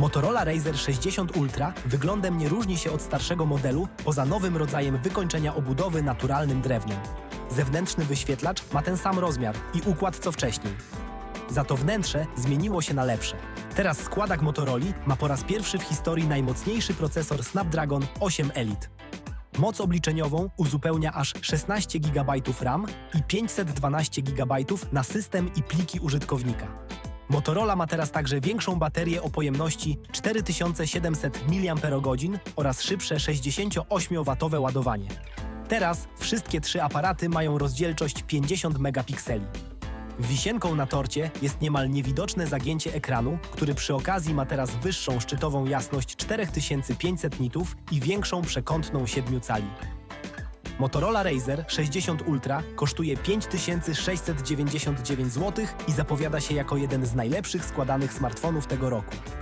Motorola Razr 60 Ultra wyglądem nie różni się od starszego modelu, poza nowym rodzajem wykończenia obudowy naturalnym drewnem. Zewnętrzny wyświetlacz ma ten sam rozmiar i układ co wcześniej. Za to wnętrze zmieniło się na lepsze. Teraz składak Motorola ma po raz pierwszy w historii najmocniejszy procesor Snapdragon 8 Elite. Moc obliczeniową uzupełnia aż 16 GB RAM i 512 GB na system i pliki użytkownika. Motorola ma teraz także większą baterię o pojemności 4700 mAh oraz szybsze 68W ładowanie. Teraz wszystkie trzy aparaty mają rozdzielczość 50 megapikseli. Wisienką na torcie jest niemal niewidoczne zagięcie ekranu, który przy okazji ma teraz wyższą szczytową jasność 4500 nitów i większą przekątną 7 cali. Motorola Razr 60 Ultra kosztuje 5699 zł i zapowiada się jako jeden z najlepszych składanych smartfonów tego roku.